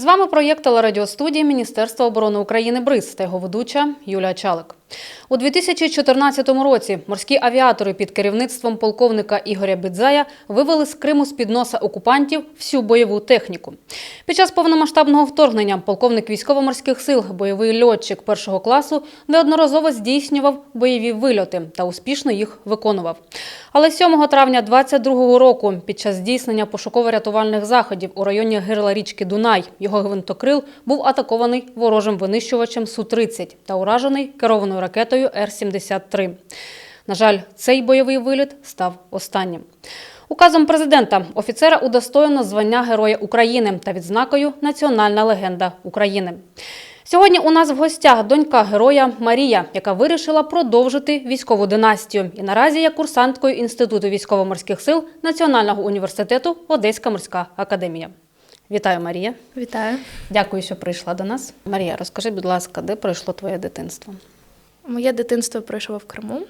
З вами проєкт телерадіостудії Міністерства оборони України БРИЗ та його ведуча Юлія Чалик. У 2014 році морські авіатори під керівництвом полковника Ігоря Бідзая вивели з Криму з-під носа окупантів всю бойову техніку. Під час повномасштабного вторгнення полковник військово-морських сил, бойовий льотчик першого класу, неодноразово здійснював бойові вильоти та успішно їх виконував. Але 7 травня 2022 року, під час здійснення пошуково-рятувальних заходів у районі гирла річки Дунай, його гвинтокрил був атакований ворожим винищувачем Су-30 та уражений керованою ракетою Р-73. На жаль, цей бойовий виліт став останнім. Указом президента офіцера удостоєно звання Героя України та відзнакою Національна легенда України. Сьогодні у нас в гостях донька героя Марія, яка вирішила продовжити військову династію і наразі є курсанткою Інституту військово-морських сил Національного університету Одеська морська академія. Вітаю, Марія. Вітаю. Дякую, що прийшла до нас. Марія, розкажи, будь ласка, де пройшло твоє дитинство? Моє дитинство пройшло в Криму.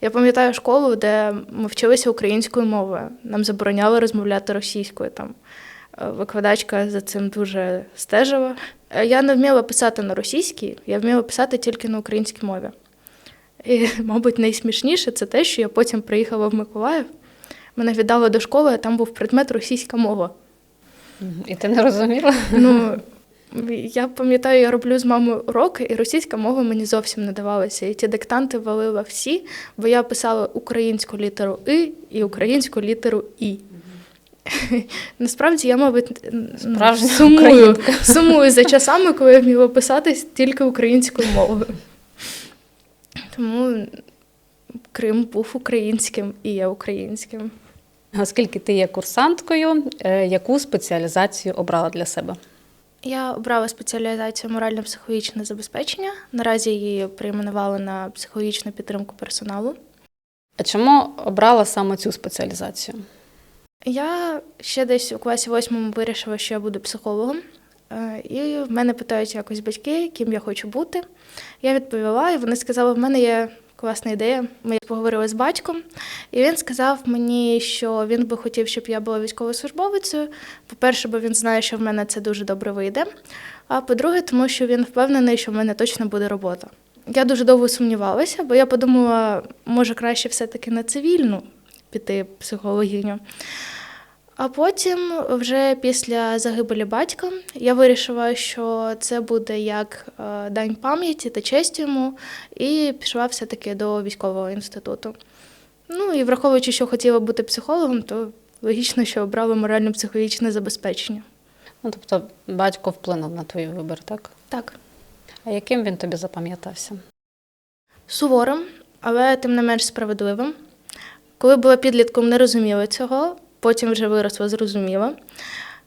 Я пам'ятаю школу, де ми вчилися українською мовою. Нам забороняли розмовляти російською. Там е, викладачка за цим дуже стежила. Е, Я не вміла писати на російській, я вміла писати тільки на українській мові. І, мабуть, найсмішніше це те, що я потім приїхала в Миколаїв. Мене віддали до школи, а там був предмет російська мова. І ти не розуміла? Ну, я пам'ятаю, я роблю з мамою уроки, і російська мова мені зовсім не давалася. І ті диктанти валила всі, бо я писала українську літеру І і українську літеру І. Насправді я, мабуть, Справжня сумую, сумую за часами, коли я вміла писати тільки українською мовою. Тому Крим був українським і є українським. Оскільки ти є курсанткою, е, яку спеціалізацію обрала для себе? Я обрала спеціалізацію морально-психологічне забезпечення. Наразі її перейменували на психологічну підтримку персоналу. А чому обрала саме цю спеціалізацію? Я ще десь у класі восьмому вирішила, що я буду психологом. Е, І в мене питають якось батьки, ким я хочу бути. Я відповіла, і вони сказали, в мене є класна ідея. Ми поговорили з батьком, і він сказав мені, що він би хотів, щоб я була військовослужбовицею. По-перше, бо він знає, що в мене це дуже добре вийде. А по-друге, тому що він впевнений, що в мене точно буде робота. Я дуже довго сумнівалася, бо я подумала, може краще все-таки на цивільну піти психологиню. А потім, вже після загибелі батька, я вирішила, що це буде як е, дань пам'яті та честь йому, і пішла все-таки до військового інституту. Ну і враховуючи, що хотіла бути психологом, то логічно, що обрала морально-психологічне забезпечення. Ну, тобто батько вплинув на твій вибір, так? Так, А яким він тобі запам'ятався? суворим, але тим не менш справедливим. Коли була підлітком, не розуміла цього, потім вже виросла, зрозуміла.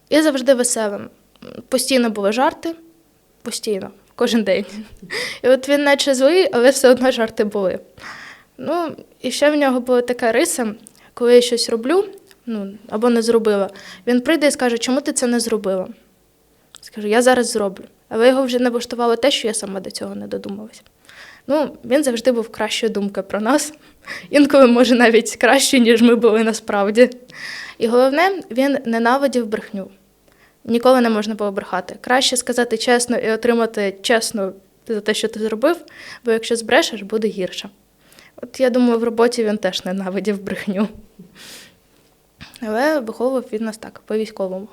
І завжди веселим. Постійно були жарти, постійно, кожен день. І от він наче злий, але все одно жарти були. Ну, і ще в нього була така риса, коли я щось роблю, ну, або не зробила, він прийде і скаже, чому ти це не зробила? Скажу, я зараз зроблю. Але його вже не влаштувало те, що я сама до цього не додумалася. Ну, він завжди був кращою думкою про нас. Інколи, може, навіть краще, ніж ми були насправді. І головне, він ненавидів брехню. Ніколи не можна було брехати. Краще сказати чесно і отримати чесно за те, що ти зробив, бо якщо збрешеш, буде гірше. От я думаю, в роботі він теж ненавидів брехню. Але виховував він нас так, по-військовому.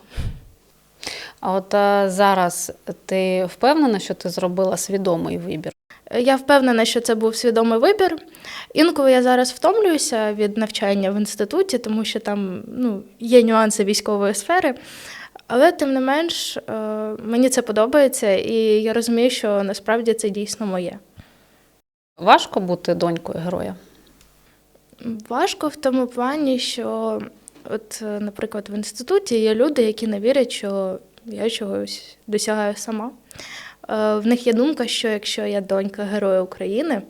А от а, зараз ти впевнена, що ти зробила свідомий вибір? Я впевнена, що це був свідомий вибір. Інколи я зараз втомлююся від навчання в інституті, тому що там ну, є нюанси військової сфери. Але тим не менш, е, мені це подобається, і я розумію, що насправді це дійсно моє. Важко бути донькою героя? Важко в тому плані, що, от, е, наприклад, в інституті є люди, які не вірять, що я чогось досягаю сама. Е, В них є думка, що якщо я донька Героя України,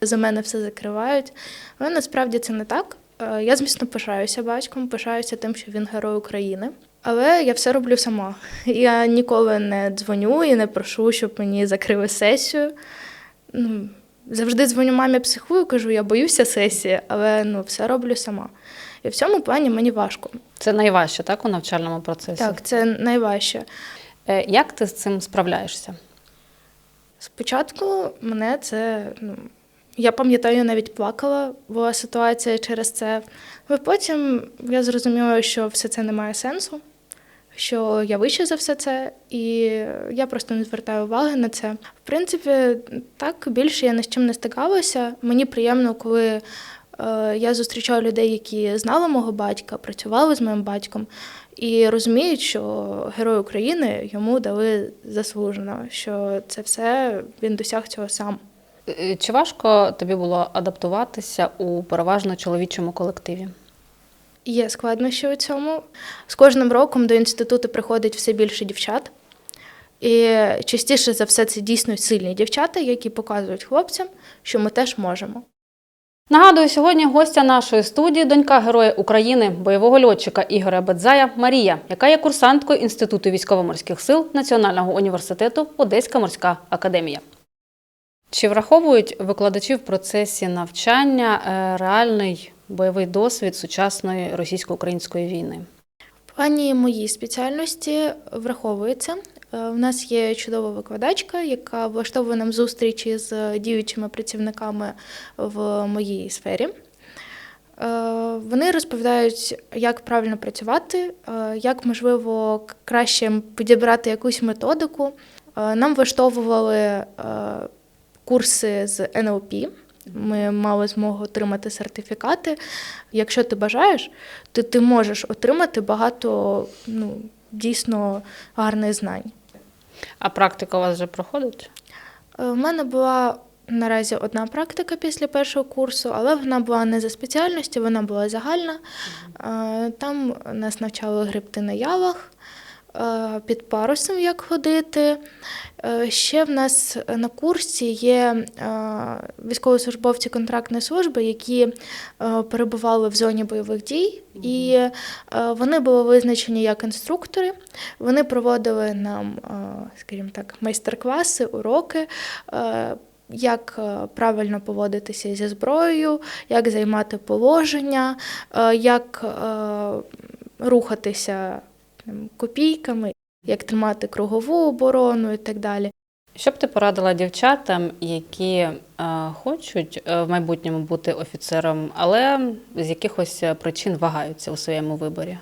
за мене все закривають. Але насправді це не так. Е, Я, звісно, пишаюся батьком, пишаюся тим, що він герой України. Але я все роблю сама. Я ніколи не дзвоню і не прошу, щоб мені закрили сесію. Ну, завжди дзвоню мамі психую, кажу, я боюся сесії, але ну, все роблю сама. І в цьому плані мені важко. Це найважче, так, у навчальному процесі? Так, це найважче. Е, Як ти з цим справляєшся? Спочатку мене це, ну, я пам'ятаю, навіть плакала, була ситуація через це. Але потім я зрозуміла, що все це не має сенсу, що я вище за все це, і я просто не звертаю уваги на це. В принципі, так більше я ні з чим не стикалася. Мені приємно, коли е, я зустрічаю людей, які знали мого батька, працювали з моїм батьком, і розуміють, що Герой України йому дали заслужено, що це все він досяг цього сам. Е, Чи важко тобі було адаптуватися у переважно чоловічому колективі? Є складнощі у цьому. З кожним роком до інституту приходить все більше дівчат. І частіше за все це дійсно сильні дівчата, які показують хлопцям, що ми теж можемо. Нагадую, сьогодні гостя нашої студії донька Героя України, бойового льотчика Ігоря Бедзая Марія, яка є курсанткою Інституту військово-морських сил Національного університету Одеська морська академія. Чи враховують викладачі в процесі навчання е, реальний бойовий досвід сучасної російсько-української війни? В плані моїй спеціальності враховується. Е, У нас є чудова викладачка, яка влаштовує нам зустрічі з діючими працівниками в моїй сфері. Е, Вони розповідають, як правильно працювати, е, як можливо краще підібрати якусь методику. Е, Нам влаштовували е, курси з НЛП. Ми мали змогу отримати сертифікати. Якщо ти бажаєш, то ти можеш отримати багато ну, дійсно гарних знань. А практика у вас вже проходить? Е, У мене була наразі одна практика після першого курсу, але вона була не за спеціальністю, вона була загальна. Е, Там нас навчали грибти на ялах, е, під парусом як ходити. Е, Ще в нас на курсі є е, військовослужбовці контрактної служби, які е, перебували в зоні бойових дій, і е, вони були визначені як інструктори. Вони проводили нам, е, скажімо так, майстер-класи, уроки. е, Як е, правильно поводитися зі зброєю, як займати положення, е, як е, рухатися копійками, як тримати кругову оборону і так далі. Що б ти порадила дівчатам, які е, хочуть е, в майбутньому бути офіцером, але з якихось е, причин вагаються у своєму виборі?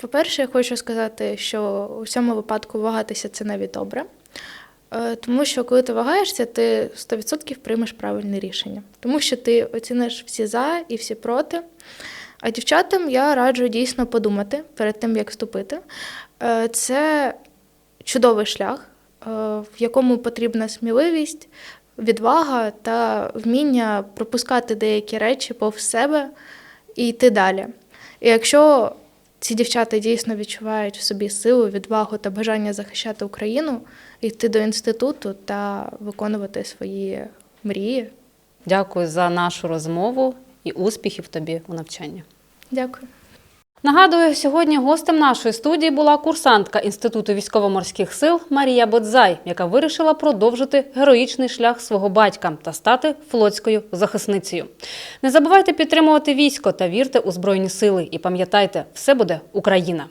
По-перше, я хочу сказати, що у цьому випадку вагатися це навіть добре. Е, Тому що коли ти вагаєшся, ти 100% приймеш правильне рішення. Тому що ти оціниш всі за і всі проти. А дівчатам я раджу дійсно подумати перед тим, як вступити. Е, Це чудовий шлях, е, в якому потрібна сміливість, відвага та вміння пропускати деякі речі повз себе і йти далі. І якщо ці дівчата дійсно відчувають в собі силу, відвагу та бажання захищати Україну, йти до інституту та виконувати свої мрії. Дякую за нашу розмову і успіхів тобі у навчанні. Дякую. Нагадую, сьогодні гостем нашої студії була курсантка Інституту військово-морських сил Марія Бодзай, яка вирішила продовжити героїчний шлях свого батька та стати флотською захисницею. Не забувайте підтримувати військо та вірте у збройні сили. І пам'ятайте, все буде Україна.